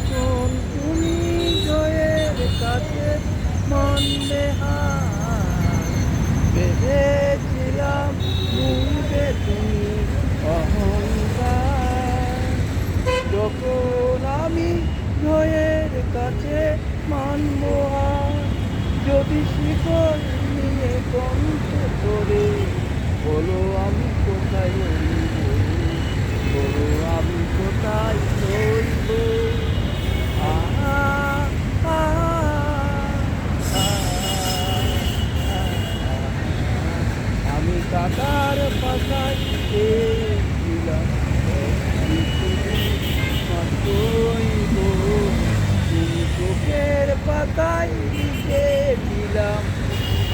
যখন তুমি জয়ের কাছে মনে ভেবেছিলাম ভুলবে তুমি অহংকার। যখন আমি জয়ের কাছে মানব যদি শিকড় নিয়ে কণ্ঠ করে বলো আমি কোথায় কাকার পাশায় ছিলাম তুমি চোখের পাতায় লিখে দিলাম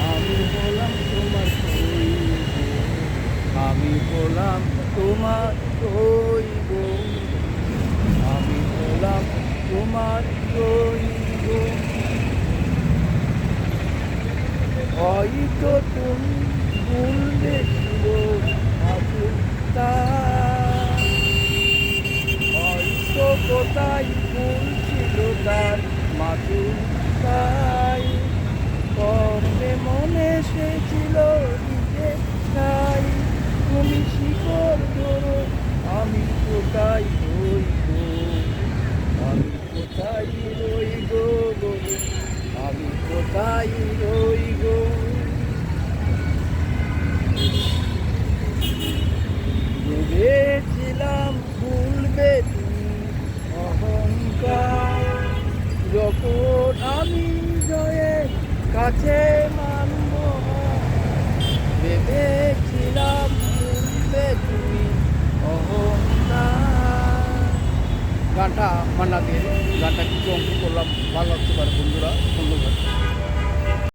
আমি বললাম, তোমার আমি বললাম, তোমার সইব আমি বললাম, তোমার সইব হয়তো তুমি ভুলবে ছিল হয়তো কোথায় ভুল ছিল তার মাতুর তাই কর্মে মনে নিজে তাই তুমি শিকড় আমি কোথায় রইব? আমি কোথায় রইব? আমি কোথায় রইব ভেবেছিলাম ভুলবে তুমি অহংকার যখন আমি জয়ের কাছে মানব। ভেবেছিলাম ভুলবে তুমি। গানটা মান্না দিয়ে গানটা কিছু অংশ করলাম। ভালো লাগতে পারে বন্ধুরা, ধন্যবাদ।